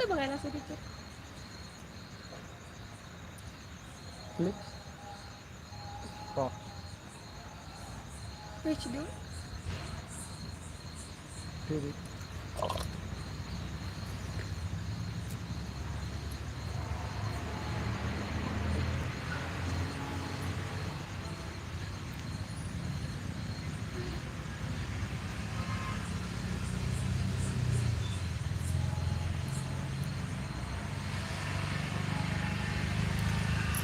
कुठं बघायला असं तिथे क्लिप्स पा पैसे देऊ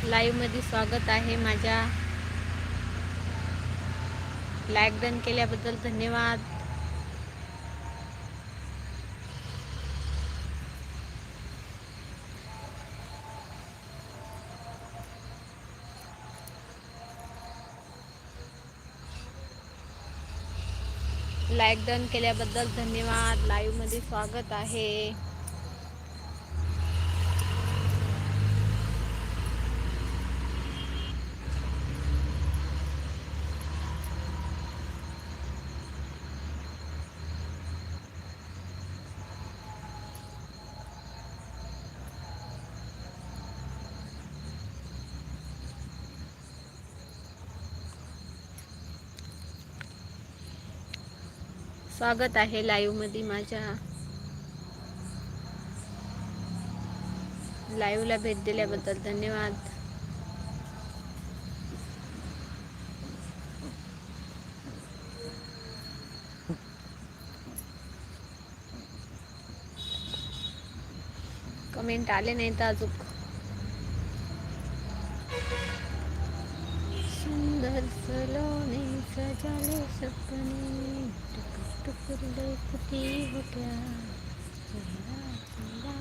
लाईव्हमध्ये स्वागत आहे. माझ्या लाईक डन केल्याबद्दल धन्यवाद. लाईक डन केल्याबद्दल धन्यवाद. लाईव्हमध्ये स्वागत आहे. स्वागत आहे लाईव्हमध्ये माझ्या लाईव्हला भेट दिल्याबद्दल धन्यवाद. कमेंट आले नाहीत अजून. सुंदर सलोने. सजाले सपने टुकुर टुकुर लेकती हो क्या चेहरा चेहरा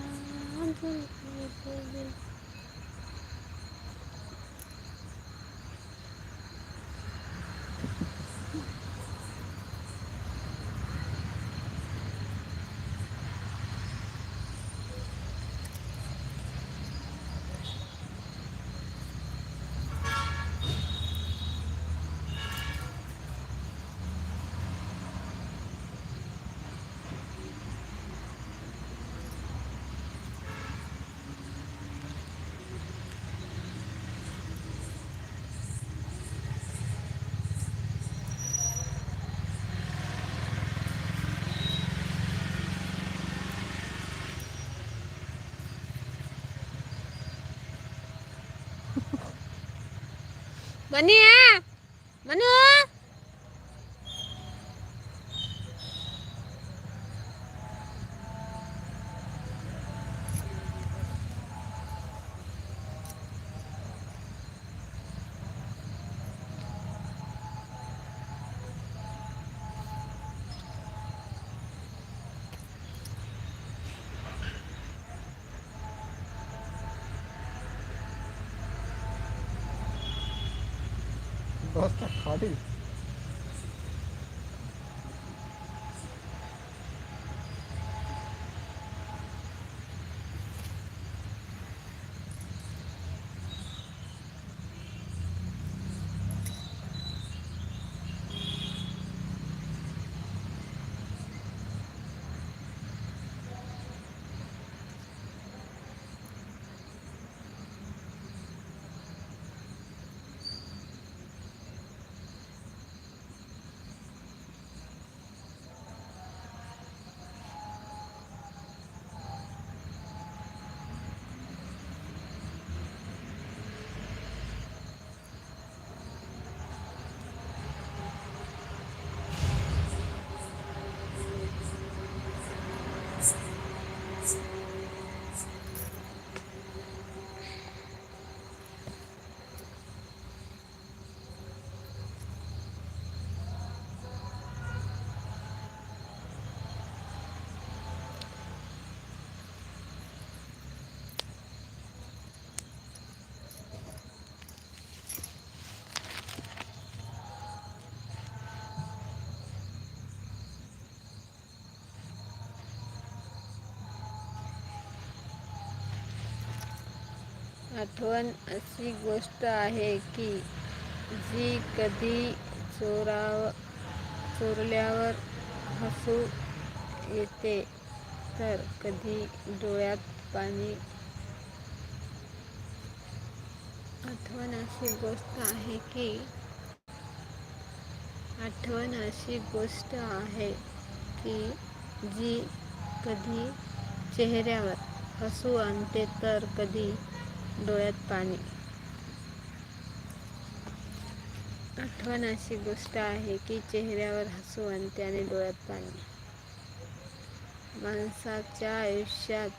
มาเนี่ยมาเนื้อ راست خالی आठवण अशी गोष्ट आहे की जी कधी चोराव चोरल्यावर हसू येते तर कधी डोळ्यात पाणी. आठवण अशी गोष्ट आहे की आठवण अशी गोष्ट आहे की जी कधी चेहऱ्यावर हसू आणते तर कधी डोळ्यात पाणी. आठवण अशी गोष्ट आहे की चेहऱ्यावर हसू आणते आणि डोळ्यात पाणी. माणसाच्या आयुष्यात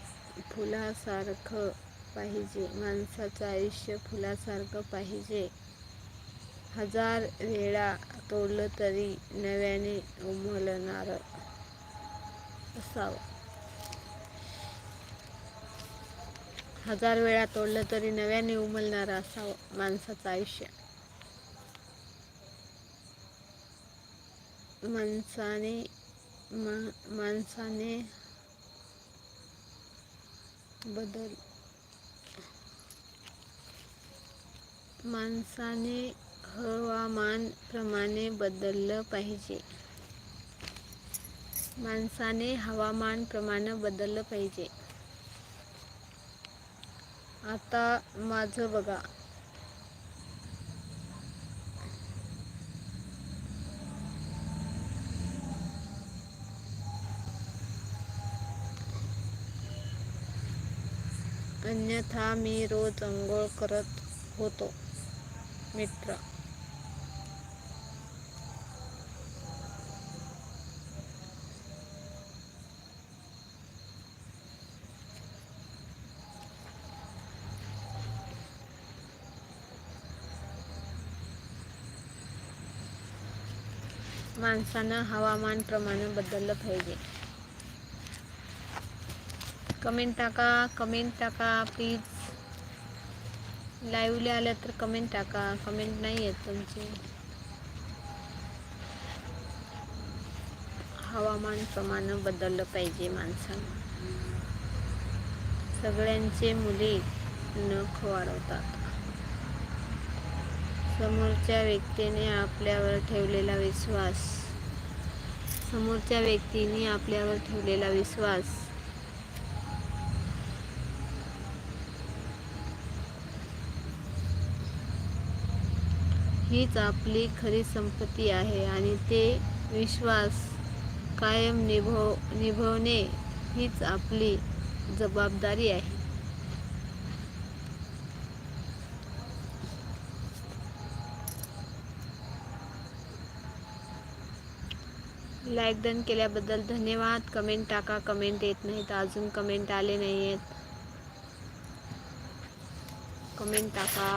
फुलासारखं पाहिजे. माणसाचं आयुष्य फुलासारखं पाहिजे. हजार वेळा तोडलं तरी नव्याने उमलणार असावं. हजार वेळा तोडलं तरी नव्याने उमलणारं असावं माणसाचं आयुष्य. माणसाने मा- माणसाने बदल माणसाने हवामान प्रमाणे बदललं पाहिजे. माणसाने हवामान प्रमाणे बदललं पाहिजे. आता माझं बघा. अन्यथा मी रोज अंघोळ करत होतो मित्र. माणसानं हवामान प्रमाणे बदललं पाहिजे. कमेंट टाका कमेंट टाका प्लीज लाईव्हला आल्या तर कमेंट टाका. कमेंट नाही आहेत तुमची. हवामान प्रमाणे बदललं पाहिजे माणसानं. सगळ्यांचे मुली नख वाढवतात. समोरच्या व्यक्तीने आपल्यावर ठेवलेला विश्वास. समोरच्या व्यक्तीने आपल्यावर ठेवलेला विश्वास. हीच आपली खरी संपत्ती आहे आणि ते विश्वास कायम निभव निभवणे हीच आपली जबाबदारी आहे. लाईक डन केल्याबद्दल धन्यवाद. कमेंट टाका. कमेंट येत नाहीत. अजून कमेंट आले नाही आहेत कमेंट टाका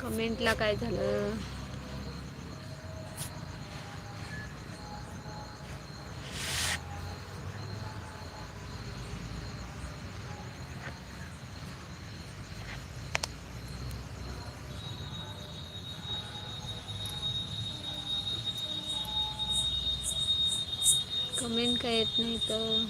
कमेंटला काय झालं? कमेंट काय येत नाही तर.